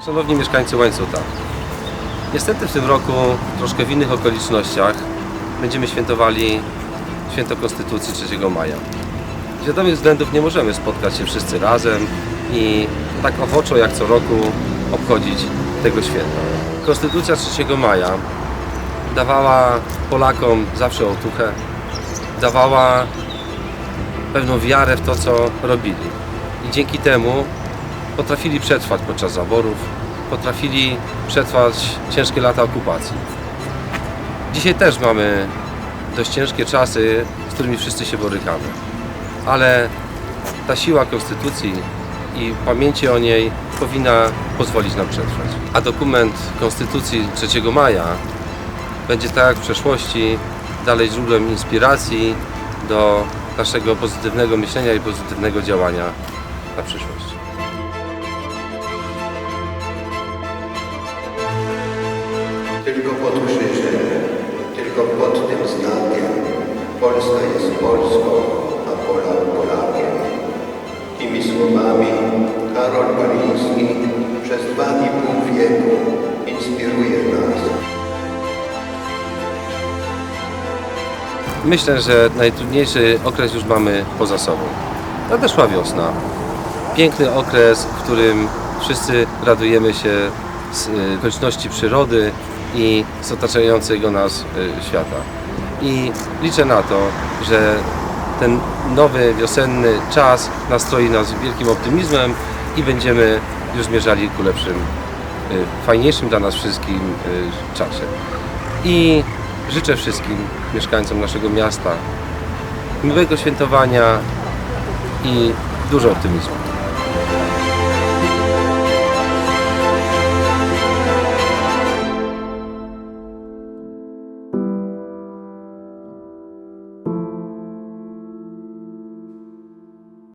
Szanowni mieszkańcy Łańcuta, niestety w tym roku, troszkę w innych okolicznościach, będziemy świętowali Święto Konstytucji 3 maja. Z wiadomych względów nie możemy spotkać się wszyscy razem i tak ochoczo jak co roku obchodzić tego święta. Konstytucja 3 maja dawała Polakom zawsze otuchę, dawała pewną wiarę w to, co robili. I dzięki temu potrafili przetrwać podczas zaborów, potrafili przetrwać ciężkie lata okupacji. Dzisiaj też mamy dość ciężkie czasy, z którymi wszyscy się borykamy. Ale ta siła Konstytucji i pamięci o niej powinna pozwolić nam przetrwać. A dokument Konstytucji 3 maja będzie tak jak w przeszłości dalej źródłem inspiracji do naszego pozytywnego myślenia i pozytywnego działania na przyszłość. Tylko pod krzyżem, tylko pod tym znakiem Polska jest Polską, a Polak Polakiem. Tymi słowami Karol Waliński przez dwa i pół wieku inspiruje nas. Myślę, że najtrudniejszy okres już mamy poza sobą. Nadeszła wiosna. Piękny okres, w którym wszyscy radujemy się z y, okoliczności przyrody i z otaczającego nas y, świata. I liczę na to, że ten nowy wiosenny czas nastroi nas wielkim optymizmem i będziemy już zmierzali ku lepszym, y, fajniejszym dla nas wszystkim y, czasie. I życzę wszystkim mieszkańcom naszego miasta miłego świętowania i dużo optymizmu.